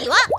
대바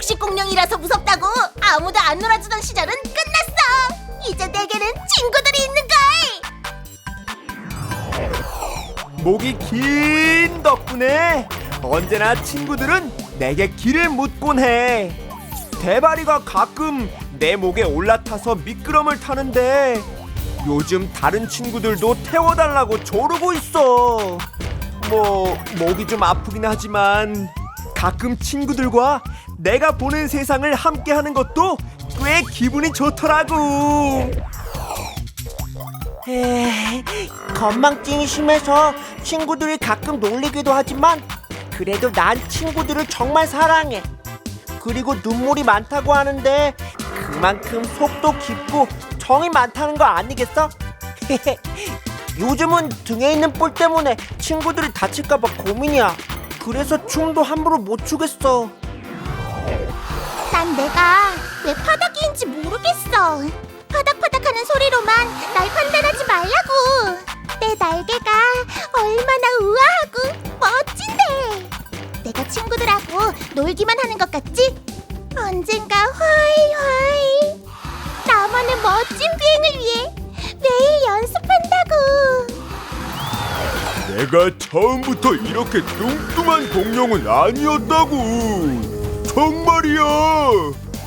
육식공룡이라서 무섭다고 아무도 안 놀아주던 시절은 끝났어 이제 내게는 친구들이 있는 걸 목이 긴 덕분에 언제나 친구들은 내게 길을 묻곤 해. 대바리가 가끔 내 목에 올라타서 미끄럼을 타는데 요즘 다른 친구들도 태워달라고 조르고 있어. 뭐 목이 좀 아프긴 하지만 가끔 친구들과 내가 보는 세상을 함께 하는 것도 꽤 기분이 좋더라고. 에이, 건망증이 심해서 친구들이 가끔 놀리기도 하지만 그래도 난 친구들을 정말 사랑해. 그리고 눈물이 많다고 하는데 그만큼 속도 깊고 정이 많다는 거 아니겠어? 요즘은 등에 있는 뿔 때문에 친구들이 다칠까봐 고민이야. 그래서 춤도 함부로 못 추겠어. 난 내가 왜 파닥이인지 모르겠어. 파닥파닥하는 소리로만 날 판단하지 말라고. 내 날개가 얼마나 우아하고 멋진데. 내가 친구들하고 놀기만 하는 것 같지? 언젠가 화이화이 나만의 멋진 비행을 위해 매일 내가 처음부터 이렇게 뚱뚱한 공룡은 아니었다고. 정말이야.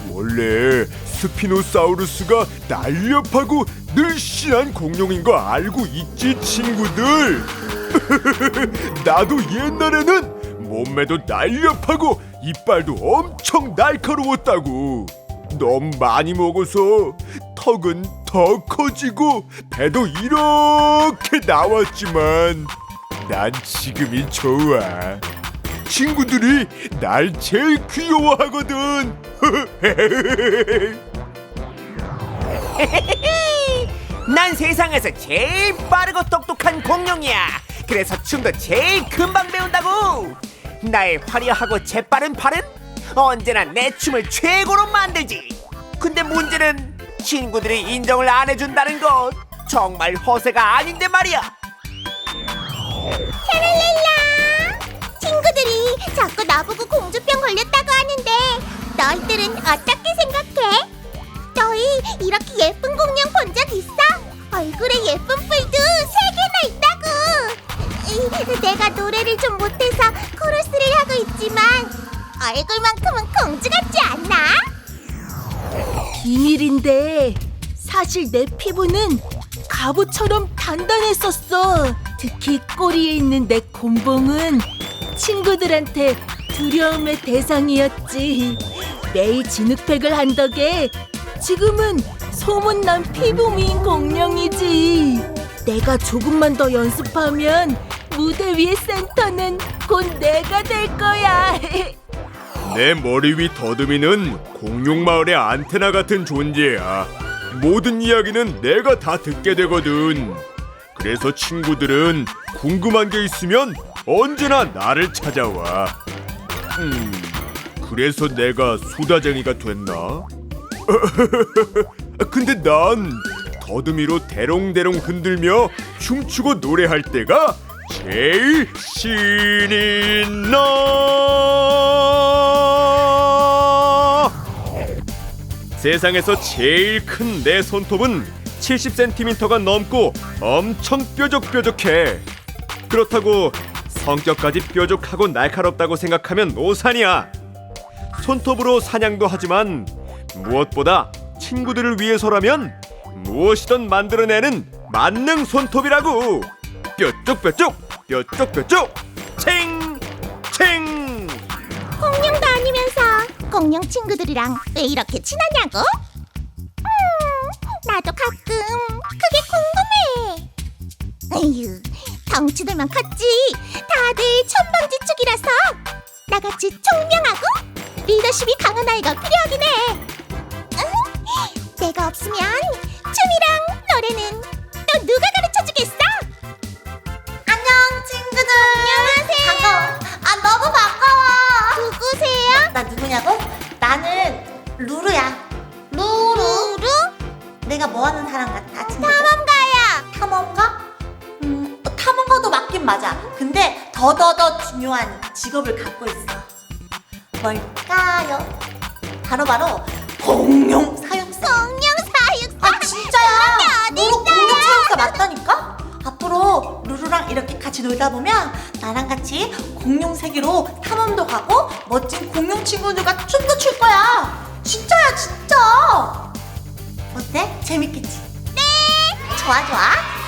원래 스피노사우루스가 날렵하고 늘씬한 공룡인 거 알고 있지 친구들. 나도 옛날에는 몸매도 날렵하고 이빨도 엄청 날카로웠다고. 너무 많이 먹어서 턱은 더 커지고 배도 이렇게 나왔지만 난 지금이 좋아. 친구들이 날 제일 귀여워하거든. 난 세상에서 제일 빠르고 똑똑한 공룡이야. 그래서 춤도 제일 금방 배운다고. 나의 화려하고 재빠른 팔은 언제나 내 춤을 최고로 만들지. 근데 문제는 친구들이 인정을 안 해준다는 것. 정말 허세가 아닌데 말이야. 샤랄랄라! 친구들이 자꾸 나보고 공주병 걸렸다고 하는데 너희들은 어떻게 생각해? 너희 이렇게 예쁜 공룡 본 적 있어? 얼굴에 예쁜 뿔도 세 개나 있다고! 이, 내가 노래를 좀 못해서 코러스를 하고 있지만 얼굴만큼은 공주 같지 않나? 비밀인데 사실 내 피부는 갑옷처럼 단단했었어. 특히 꼬리에 있는 내 곤봉은 친구들한테 두려움의 대상이었지. 매일 진흙팩을 한 덕에 지금은 소문난 피부 미인 공룡이지. 내가 조금만 더 연습하면 무대 위의 센터는 곧 내가 될 거야. 내 머리 위 더듬이는 공룡 마을의 안테나 같은 존재야. 모든 이야기는 내가 다 듣게 되거든. 그래서 친구들은 궁금한 게 있으면 언제나 나를 찾아와. 음, 그래서 내가 수다쟁이가 됐나? 근데 난 더듬이로 대롱대롱 흔들며 춤추고 노래할 때가 제일 신이 나. 세상에서 제일 큰 내 손톱은 70cm가 넘고 엄청 뾰족뾰족해. 그렇다고 성격까지 뾰족하고 날카롭다고 생각하면 오산이야. 손톱으로 사냥도 하지만 무엇보다 친구들을 위해서라면 무엇이든 만들어내는 만능 손톱이라고. 뾰족뾰족, 뾰족뾰족, 챙챙. 공룡도 아니면서 공룡 친구들이랑 왜 이렇게 친하냐고? 음, 나도 가끔 고치들만 컸지. 다들 천방지축이라서. 나같이 총명하고 리더십이 강한 아이가 필요하긴 해. 하긴 맞아. 근데 더더더 중요한 직업을 갖고 있어. 뭘까요? 바로바로 공룡 사육사. 공룡 사육사. 아 진짜야. 어디 공룡 사육사 맞다니까? 앞으로 루루랑 이렇게 같이 놀다 보면 나랑 같이 공룡 세계로 탐험도 가고 멋진 공룡 친구들과 춤도 출 거야. 진짜야 진짜. 어때? 재밌겠지? 네. 좋아 좋아.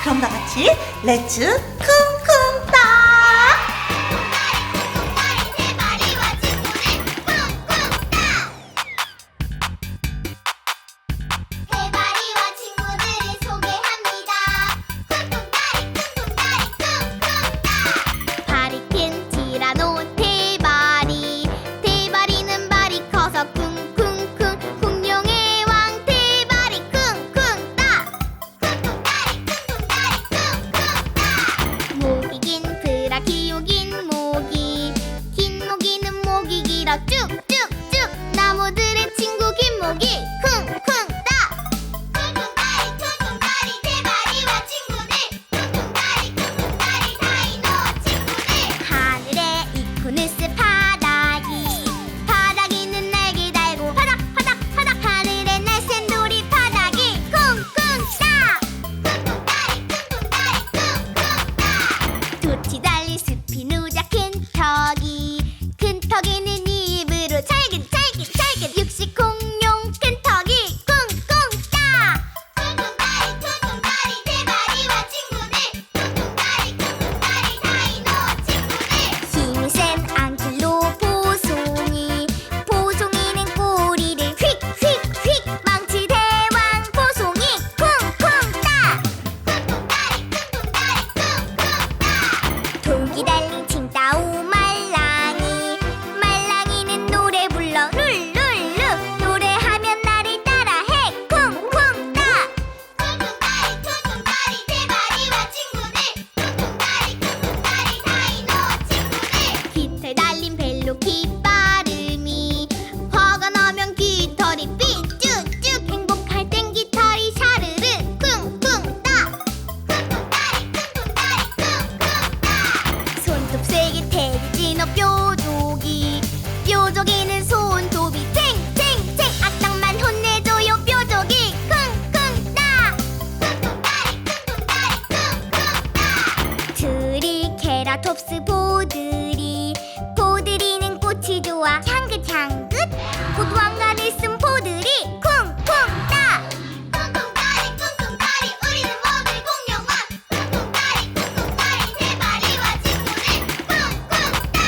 그럼 다 같이 렛츠 고! 톱스 보드리. 보드리는 꽃이 좋아. 향긋향긋. 보드왕관을 쓴 보드리. 쿵쿵 따. 쿵쿵따리 쿵쿵따리. 우리는 모두 공룡왕. 쿵쿵따리 쿵쿵따리. 세 마리와 친구네. 쿵쿵따.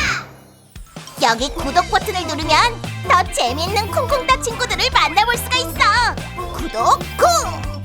여기 구독 버튼을 누르면 더 재밌는 쿵쿵따 친구들을 만나볼 수가 있어. 구독 쿵.